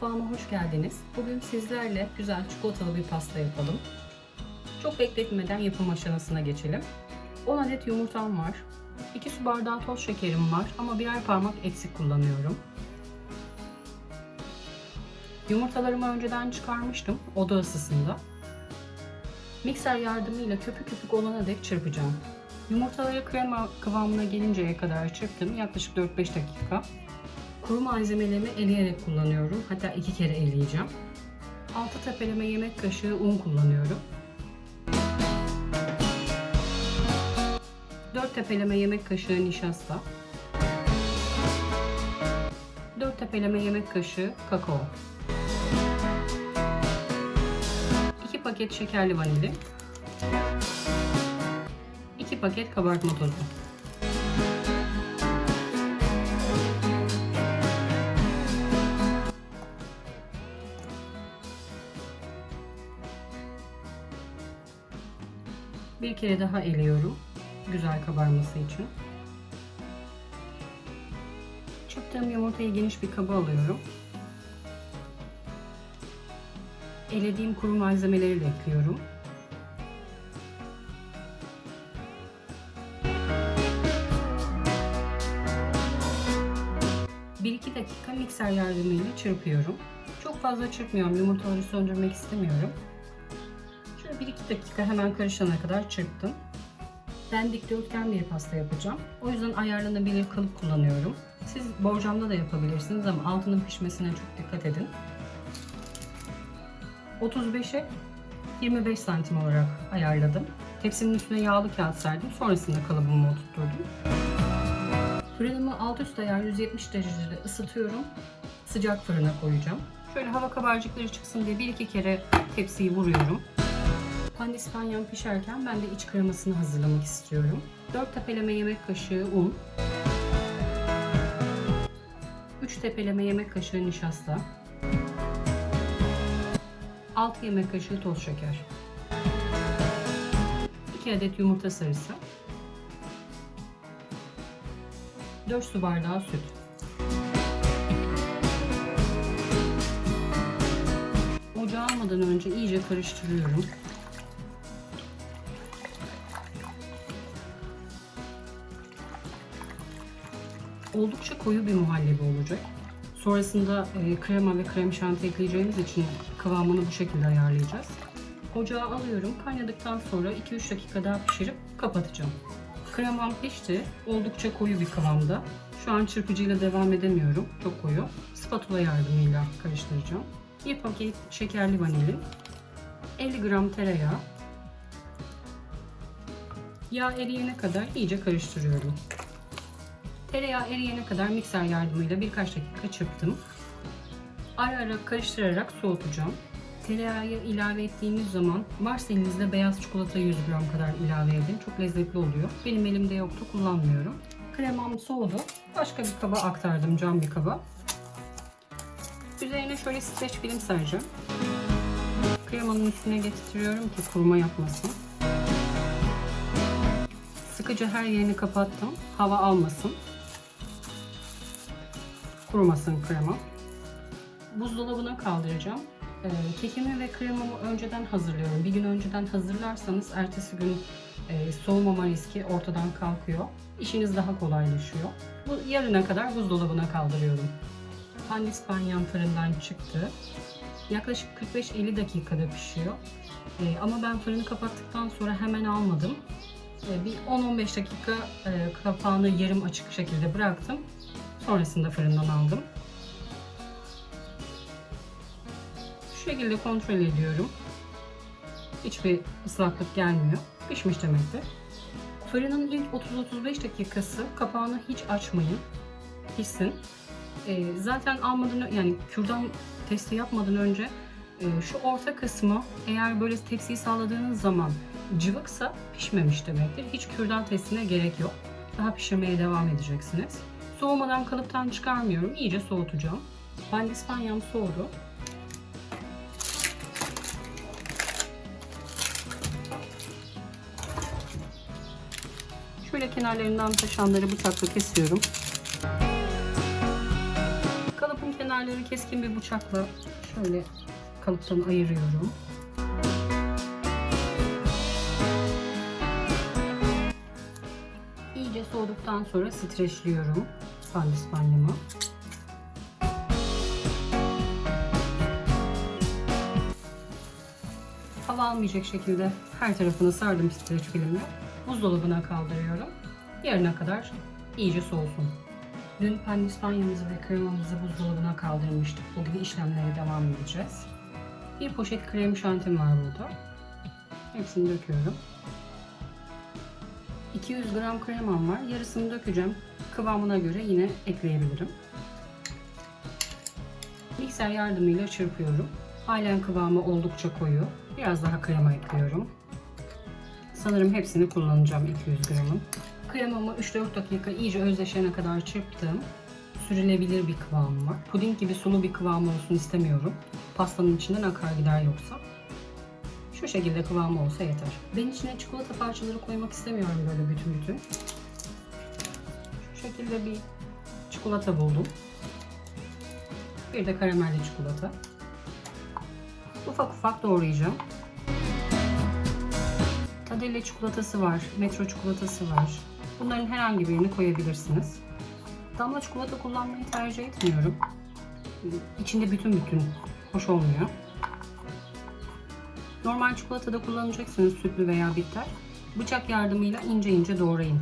Mutfağıma hoş geldiniz. Bugün sizlerle güzel çikolatalı bir pasta yapalım. Çok bekletmeden yapım aşamasına geçelim. 10 adet yumurtam var. 2 su bardağı toz şekerim var ama birer parmak eksik kullanıyorum. Yumurtalarımı önceden çıkarmıştım oda ısısında. Mikser yardımıyla köpük köpük olana dek çırpacağım. Yumurtaları krema kıvamına gelinceye kadar çırptım yaklaşık 4-5 dakika. Kuru malzemelerimi eleyerek kullanıyorum. Hatta iki kere eleyeceğim. 6 tepeleme yemek kaşığı un kullanıyorum. 4 tepeleme yemek kaşığı nişasta. 4 tepeleme yemek kaşığı kakao. 2 paket şekerli vanilin. 2 paket kabartma tozu. Kere daha eliyorum. Güzel kabarması için. Çırptığım yumurtayı geniş bir kaba alıyorum. Elediğim kuru malzemeleri de ekliyorum. Bir iki dakika mikser yardımıyla çırpıyorum. Çok fazla çırpmıyorum. Yumurtaları söndürmek istemiyorum. Şöyle 1-2 dakika hemen karışana kadar çırptım. Ben dikdörtgen bir pasta yapacağım. O yüzden ayarlanabilir kalıp kullanıyorum. Siz borcamda da yapabilirsiniz ama altının pişmesine çok dikkat edin. 35'e 25 santim olarak ayarladım. Tepsinin üstüne yağlı kağıt serdim. Sonrasında kalıbımı oturtturdum. Fırınımı alt üst ayar 170 derecede ısıtıyorum. Sıcak fırına koyacağım. Şöyle hava kabarcıkları çıksın diye bir iki kere tepsiyi vuruyorum. Pandispanyam pişerken ben de iç kremasını hazırlamak istiyorum. 4 tepeleme yemek kaşığı un. 3 tepeleme yemek kaşığı nişasta. 6 yemek kaşığı toz şeker. 2 adet yumurta sarısı. 4 su bardağı süt. Ocağa almadan önce iyice karıştırıyorum. Oldukça koyu bir muhallebi olacak. Sonrasında e, krema ve krem şanti ekleyeceğimiz için kıvamını bu şekilde ayarlayacağız. Ocağa alıyorum. Kaynadıktan sonra 2-3 dakika daha pişirip kapatacağım. Kremam pişti. Oldukça koyu bir kıvamda. Şu an çırpıcıyla devam edemiyorum. Çok koyu. Spatula yardımıyla karıştıracağım. Bir paket şekerli vanilin. 50 gram tereyağı. Yağ eriyene kadar iyice karıştırıyorum. Tereyağı eriyene kadar mikser yardımıyla birkaç dakika çırptım. Ara ara karıştırarak soğutacağım. Tereyağı ilave ettiğimiz zaman varsa elinizde beyaz çikolata 100 gram kadar ilave edin. Çok lezzetli oluyor. Benim elimde yoktu kullanmıyorum. Kremam soğudu. Başka bir kaba aktardım cam bir kaba. Üzerine şöyle streç film sereceğim. Kremanın üstüne getiriyorum ki kuruma yapmasın. Sıkıca her yerini kapattım. Hava almasın. Kurumasın krema. Buzdolabına kaldıracağım. Ee, kekimi ve kremamı önceden hazırlıyorum. Bir gün önceden hazırlarsanız ertesi gün e, soğumama riski ortadan kalkıyor. İşiniz daha kolaylaşıyor. Bu yarına kadar buzdolabına kaldırıyorum. Pandispanyam fırından çıktı. Yaklaşık 45-50 dakikada pişiyor. Ee, ama ben fırını kapattıktan sonra hemen almadım. Ee, bir 10-15 dakika e, kapağını yarım açık şekilde bıraktım. Sonrasında fırından aldım. Şu şekilde kontrol ediyorum. Hiçbir ıslaklık gelmiyor. Pişmiş demektir. Fırının ilk 30-35 dakikası kapağını hiç açmayın. Pişsin. Ee, zaten almadan yani kürdan testi yapmadan önce e, şu orta kısmı eğer böyle tepsiyi sağladığınız zaman cıvıksa pişmemiş demektir. Hiç kürdan testine gerek yok. Daha pişirmeye devam edeceksiniz. Soğumadan kalıptan çıkarmıyorum. İyice soğutacağım. Pandispanyam soğudu. Şöyle kenarlarından taşanları bıçakla kesiyorum. Kalıpın Kenarları keskin bir bıçakla şöyle kalıptan ayırıyorum. İyice soğuduktan sonra streçliyorum pandispanyamı. Hava almayacak şekilde her tarafını sardım streç filmle. Buzdolabına kaldırıyorum. Yarına kadar iyice soğusun. Dün pandispanyamızı ve kremamızı buzdolabına kaldırmıştık. Bugün işlemlere devam edeceğiz. Bir poşet krem şantim var burada. Hepsini döküyorum. 200 gram kremam var. Yarısını dökeceğim. Kıvamına göre yine ekleyebilirim. Mikser yardımıyla çırpıyorum. Halen kıvamı oldukça koyu. Biraz daha krema ekliyorum. Sanırım hepsini kullanacağım 200 gramın. Kremamı 3-4 dakika iyice özleşene kadar çırptım. Sürülebilir bir kıvamı var. Puding gibi sulu bir kıvamı olsun istemiyorum. Pastanın içinden akar gider yoksa. Şu şekilde kıvamı olsa yeter. Ben içine çikolata parçaları koymak istemiyorum böyle bütün bütün. Şu şekilde bir çikolata buldum. Bir de karamelli çikolata. Ufak ufak doğrayacağım. Tadelle çikolatası var, metro çikolatası var. Bunların herhangi birini koyabilirsiniz. Damla çikolata kullanmayı tercih etmiyorum. İçinde bütün bütün hoş olmuyor. Normal çikolata da kullanacaksınız sütlü veya bitter. Bıçak yardımıyla ince ince doğrayın.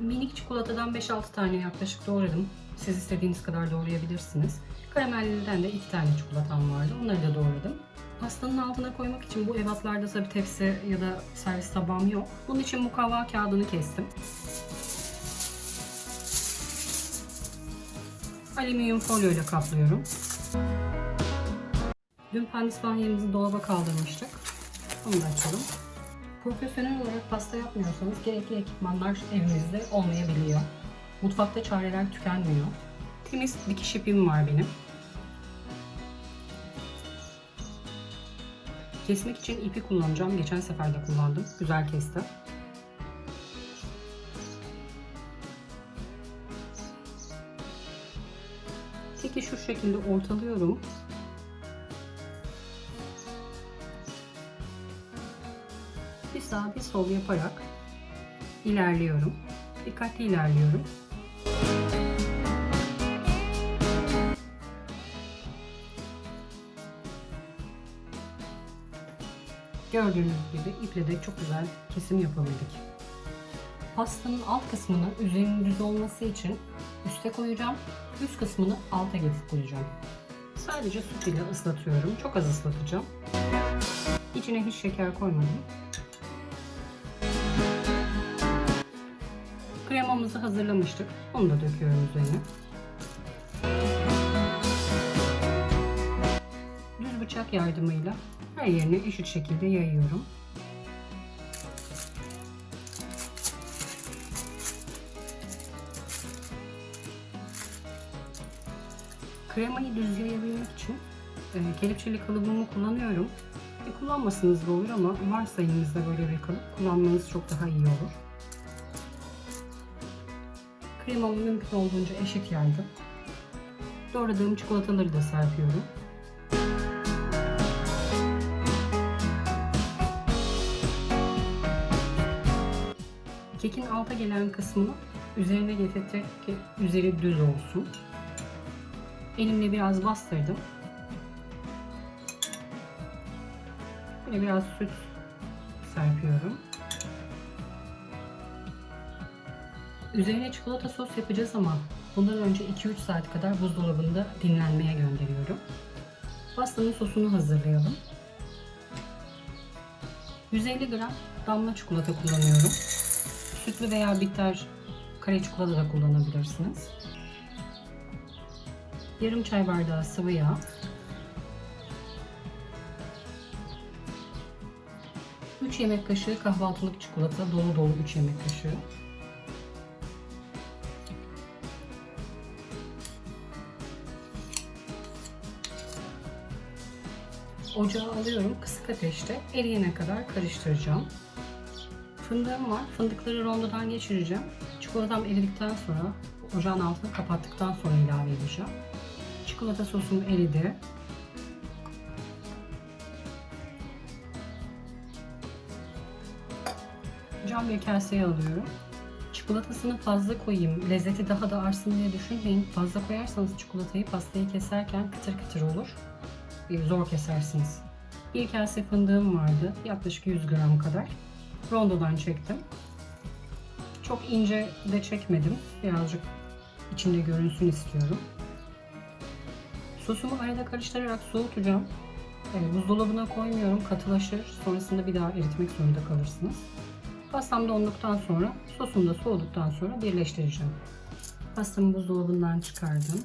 Minik çikolatadan 5-6 tane yaklaşık doğradım. Siz istediğiniz kadar doğrayabilirsiniz. Karamelliden de 2 tane çikolatam vardı. Onları da doğradım. Pastanın altına koymak için bu ebatlarda tabii tepsi ya da servis tabağım yok. Bunun için mukavva kağıdını kestim. Alüminyum folyo ile kaplıyorum. Dün pandispanyamızı dolaba kaldırmıştık. Onu da açalım. Profesyonel olarak pasta yapmıyorsanız gerekli ekipmanlar evinizde olmayabiliyor. Mutfakta çareler tükenmiyor. Temiz dikiş ipim var benim. Kesmek için ipi kullanacağım. Geçen sefer de kullandım. Güzel kesti. Teki şu şekilde ortalıyorum. Sağ bir sol yaparak ilerliyorum. Dikkatli ilerliyorum. Gördüğünüz gibi iple de çok güzel kesim yapabildik. Pastanın alt kısmını üzerinin düz olması için üste koyacağım. Üst kısmını alta getireceğim. Sadece süt ile ıslatıyorum. Çok az ıslatacağım. İçine hiç şeker koymadım. Kremamızı hazırlamıştık. Onu da döküyorum üzerine. Düz bıçak yardımıyla her yerine eşit şekilde yayıyorum. Kremayı düz yayabilmek için e, kelepçeli kalıbımı kullanıyorum. E, kullanmasanız da olur ama varsa elinizde böyle bir kalıp kullanmanız çok daha iyi olur. Kremamı mümkün olduğunca eşit yaydım. Doğradığım çikolataları da serpiyorum. Kekin alta gelen kısmını üzerine getirerek ki üzeri düz olsun. Elimle biraz bastırdım. Böyle biraz süt serpiyorum. Üzerine çikolata sos yapacağız ama bundan önce 2-3 saat kadar buzdolabında dinlenmeye gönderiyorum. Pastanın sosunu hazırlayalım. 150 gram damla çikolata kullanıyorum. Sütlü veya bitter kare çikolata da kullanabilirsiniz. Yarım çay bardağı sıvı yağ. 3 yemek kaşığı kahvaltılık çikolata, dolu dolu 3 yemek kaşığı. Ocağa alıyorum kısık ateşte eriyene kadar karıştıracağım. Fındığım var. Fındıkları rondodan geçireceğim. Çikolatam eridikten sonra ocağın altını kapattıktan sonra ilave edeceğim. Çikolata sosum eridi. Cam bir kaseye alıyorum. Çikolatasını fazla koyayım, lezzeti daha da artsın diye düşünmeyin. Fazla koyarsanız çikolatayı pastayı keserken kıtır kıtır olur. Ee, Zor kesersiniz. Bir kase fındığım vardı. Yaklaşık 100 gram kadar. Rondodan çektim. Çok ince de çekmedim. Birazcık içinde görünsün istiyorum. Sosumu arada karıştırarak soğutacağım. Ee, buzdolabına koymuyorum. Katılaşır. Sonrasında bir daha eritmek zorunda kalırsınız. Pastam donduktan sonra, sosum da soğuduktan sonra birleştireceğim. Pastamı buzdolabından çıkardım.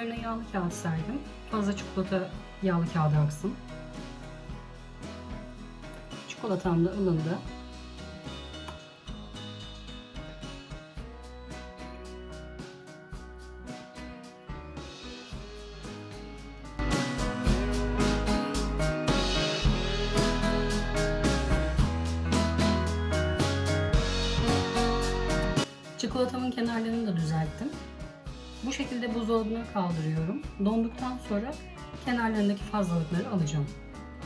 Kenarlarına yağlı kağıt serdim. Fazla çikolata yağlı kağıda aksın. Çikolatam da ılındı. Şekilde buzdolabına kaldırıyorum. Donduktan sonra kenarlarındaki fazlalıkları alacağım.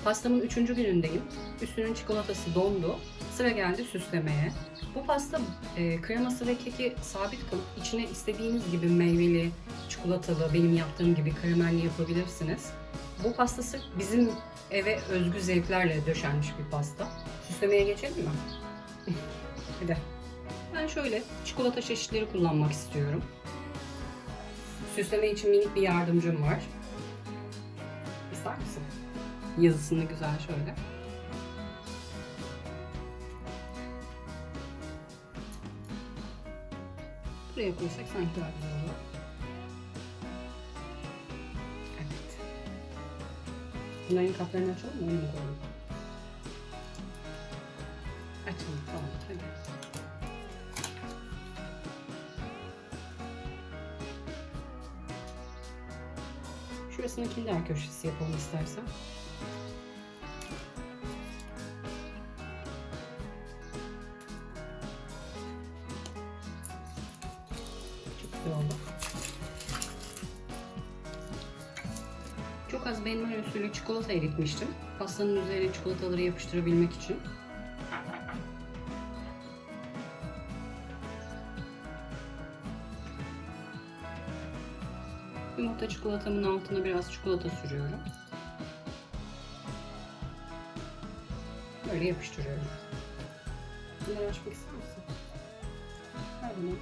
Pastamın üçüncü günündeyim. Üstünün çikolatası dondu. Sıra geldi süslemeye. Bu pasta e, kreması ve keki sabit kalıp içine istediğiniz gibi meyveli, çikolatalı, benim yaptığım gibi karamelli yapabilirsiniz. Bu pasta sırf bizim eve özgü zevklerle döşenmiş bir pasta. Süslemeye geçelim mi? Hadi. Ben şöyle çikolata çeşitleri kullanmak istiyorum. Süsleme için minik bir yardımcım var. İster misin? Yazısını güzel şöyle. Buraya koysak sanki daha güzel olur. Evet. Bunların kaplarını açalım mı? Onu mu koyalım? Açalım tamam hadi. Şurasını kinder köşesi yapalım istersen. Çok güzel oldu. Çok az benmari usulü çikolata eritmiştim. Pastanın üzerine çikolataları yapıştırabilmek için. Yumurta çikolatamın altına biraz çikolata sürüyorum. Böyle yapıştırıyorum. Bunları açmak ister misin? Ver bunu.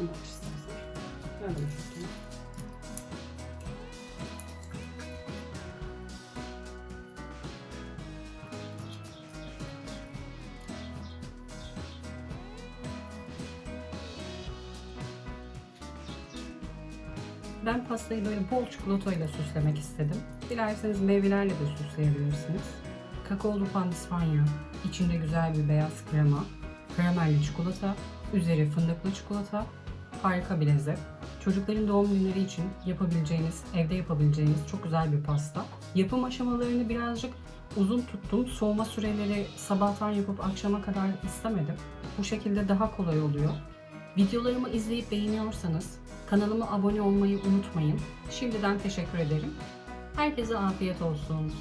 Sen istersen. Ver bana şunu. Ben pastayı böyle bol çikolatayla süslemek istedim. Dilerseniz meyvelerle de süsleyebilirsiniz. Kakaolu pandispanya, içinde güzel bir beyaz krema, karamelli çikolata, üzeri fındıklı çikolata, harika bir lezzet. Çocukların doğum günleri için yapabileceğiniz, evde yapabileceğiniz çok güzel bir pasta. Yapım aşamalarını birazcık uzun tuttum. Soğuma süreleri sabahtan yapıp akşama kadar istemedim. Bu şekilde daha kolay oluyor. Videolarımı izleyip beğeniyorsanız kanalıma abone olmayı unutmayın. Şimdiden teşekkür ederim. Herkese afiyet olsun.